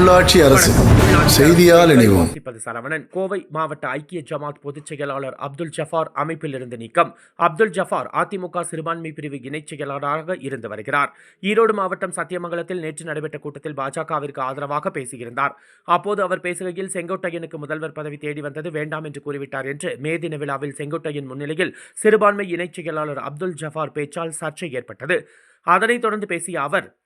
உள்ளாட்சி அரசு. செய்தியால் இணைவோம். சரவணன். கோவை மாவட்ட ஐக்கிய ஜமாத் பொதுச் செயலாளர் அப்துல் ஜஃபார் அமைப்பிலிருந்து நீக்கம். அப்துல் ஜஃபார் அதிமுக சிறுபான்மை பிரிவு இணைச் செயலாளராக இருந்து வருகிறார். ஈரோடு மாவட்டம் சத்தியமங்கலத்தில் நேற்று நடைபெற்ற கூட்டத்தில் பாஜகவிற்கு ஆதரவாக பேசியிருந்தார். அப்போது அவர் பேசுகையில் செங்கோட்டையனுக்கு முதல்வர் பதவி தேடி வந்தது வேண்டாம் என்று கூறிவிட்டார் என்று மே தின விழாவில் செங்கோட்டையன் முன்னிலையில் சிறுபான்மை இணைச் செயலாளர் அப்துல் ஜஃபார் பேச்சால் சர்ச்சை ஏற்பட்டது. அதனைத் தொடர்ந்து பேசிய அவர்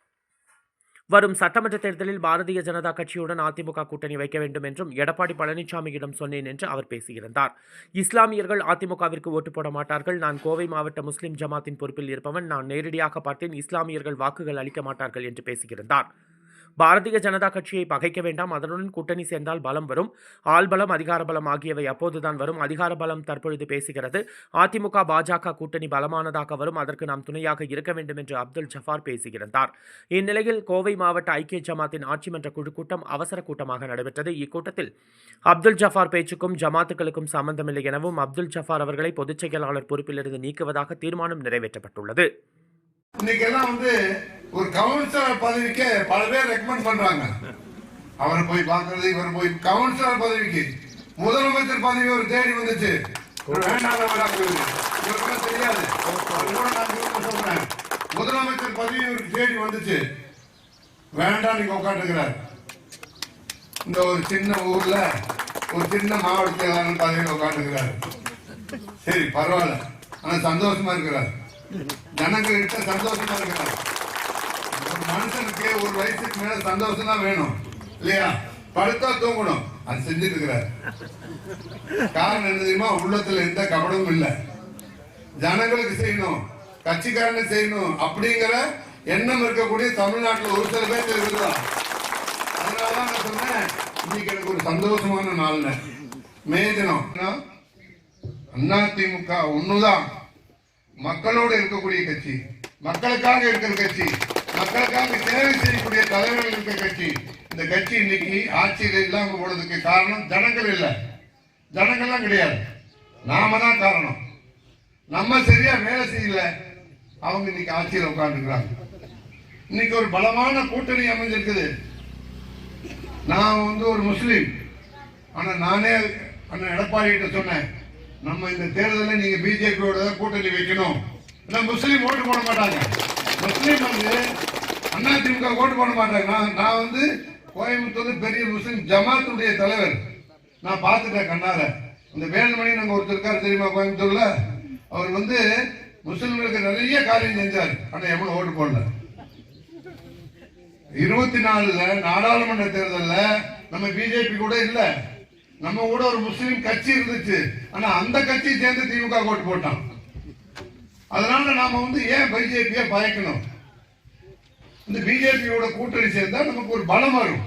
வரும் சட்டமன்ற தேர்தலில் பாரதிய ஜனதா கட்சியுடன் அதிமுக கூட்டணி வைக்க வேண்டும் என்றும் எடப்பாடி பழனிசாமியிடம் சொன்னேன் என்று அவர் பேசியிருந்தார். இஸ்லாமியர்கள் அதிமுகவிற்கு ஓட்டு போட மாட்டார்கள். நான் கோவை மாவட்ட முஸ்லிம் ஜமாத்தின் பொறுப்பில் இருப்பவன். நான் நேரடியாக பார்த்தேன். இஸ்லாமியர்கள் வாக்குகள் அளிக்க மாட்டார்கள் என்று பேசியிருந்தார். பாரதிய ஜனதா கட்சியை பகைக்க வேண்டாம். அதனுடன் கூட்டணி சேர்ந்தால் பலம் வரும். ஆள்பலம் அதிகார பலம் ஆகியவை அப்போதுதான் வரும். அதிகார பலம் தற்பொழுது பேசுகிறது. அதிமுக பாஜக கூட்டணி பலமானதாக வரும். அதற்கு நாம் துணையாக இருக்க வேண்டும் என்று அப்துல் ஜஃபார் பேசியிருந்தார் இந்நிலையில் கோவை மாவட்ட ஐக்கிய ஜமாத்தின் ஆட்சிமன்ற குழு கூட்டம் அவசர கூட்டமாக நடைபெற்றது. இக்கூட்டத்தில் அப்துல் ஜஃபார் பேச்சுக்கும் ஜமாத்துகளுக்கும் சம்பந்தமில்லை எனவும் அப்துல் ஜஃபார் அவர்களை பொதுச் செயலாளர் பொறுப்பிலிருந்து நீக்குவதாக தீர்மானம் நிறைவேற்றப்பட்டுள்ளது. இன்னைக்கு எல்லாம் வந்து ஒரு கவுன்சிலர் பதவிக்கு பல பேர் ரெக்கமெண்ட் பண்றாங்க. அவரை போய் பார்க்கறது இவர் போய் கவுன்சிலர் பதவிக்கு. முதலமைச்சர் பதவி ஒரு தேடி வந்துச்சு. ஒரு வேண்டாம் தெரியாது. முதலமைச்சர் பதவி ஒரு தேடி வந்துச்சு. வேண்டாம் நீங்க உட்காந்துக்கிறார் இந்த ஒரு சின்ன ஊர்ல ஒரு சின்ன மாவட்ட பதவியில் உட்காந்துக்கிறார் சரி பரவாயில்ல. ஆனா சந்தோஷமா இருக்கிறார். ஜனங்கள்கிட்ட சந்தோஷமா இருக்கிறார். மனுஷனுக்கு ஒரு வயசுக்கு மேல சந்தோஷம் தான் வேணும். இல்லையா? படுத்தா தூங்கணும். அது செஞ்சுட்டு இருக்கிறார் காரணம் என்ன தெரியுமா? உள்ளத்துல எந்த கபடமும் இல்ல. ஜனங்களுக்கு செய்யணும். கட்சிக்காரனு செய்யணும். அப்படிங்கிற எண்ணம் இருக்கக்கூடிய தமிழ்நாட்டுல ஒரு சில பேர் இருக்குதா அதனாலதான் நான் சொன்னேன் இன்னைக்கு எனக்கு ஒரு சந்தோஷமான நாள்னு. மே தினம் அதிமுக ஒண்ணுதான். மக்களோடு இருக்கக்கூடிய கட்சி. மக்களுக்காக இருக்கிற கட்சி. மக்களுக்காக சேவை செய்யக்கூடிய தலைவர்கள் இருக்க கட்சி. இந்த கட்சி இன்னைக்கு ஆட்சியில் இல்லாம போனதுக்கு காரணம் ஜனங்கள் இல்லை. ஜனங்கள்லாம் கிடையாது. நாம தான் காரணம். நம்ம சரியா வேலை செய்யல. அவங்க இன்னைக்கு ஆட்சியில் உட்கார்ந்துக்கிறாங்க. இன்னைக்கு ஒரு பலமான கூட்டணி அமைஞ்சிருக்குது. நான் வந்து ஒரு முஸ்லீம். ஆனா நானே அண்ணன் எடப்பாடி கிட்ட சொன்னேன் நம்ம இந்த தேர்தலில் நீங்க பிஜேபியோட கூட்டணி வைக்கணும். ஏன்னா முஸ்லீம் ஓட்டு போட மாட்டாங்க. முஸ்லீம் வந்து அண்ணா திமுக ஓட்டு போட மாட்டாங்க நான் நான் வந்து கோயம்புத்தூர் பெரிய முஸ்லீம் ஜமாத்துடைய தலைவர். நான் பார்த்துட்டேன் கண்ணார இந்த வேலுமணி நாங்க ஒருத்தர் இருக்காரு தெரியுமா கோயம்புத்தூர்ல? அவர் வந்து முஸ்லிம்களுக்கு நிறைய காரியம் செஞ்சார். ஆனா எவ்வளவு ஓட்டு போடல? இருபத்தி நாலுல நாடாளுமன்ற தேர்தலில் நம்ம பிஜேபி கூட இல்ல. நம்ம கூட ஒரு முஸ்லீம் கட்சி இருந்துச்சு. ஆனா அந்த கட்சி சேர்ந்து திமுக ஓட்டு போட்டான். அதனால நாம வந்து ஏன் பிஜேபிய பயக்கணும்? இந்த பிஜேபியோட கூட்டணி சேர்ந்தா நமக்கு ஒரு பலம் வரும்.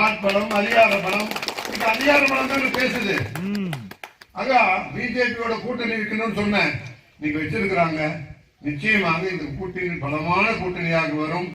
ஆட்பலம் அதிகார பலம். இப்ப அதிகார பலம் தான் பேசுது. ஆக பிஜேபியோட கூட்டணி வைக்கணும்னு சொன்னேன். நீங்க வச்சிருக்கிறாங்க. நிச்சயமாக இந்த கூட்டணி பலமான கூட்டணியாக வரும்.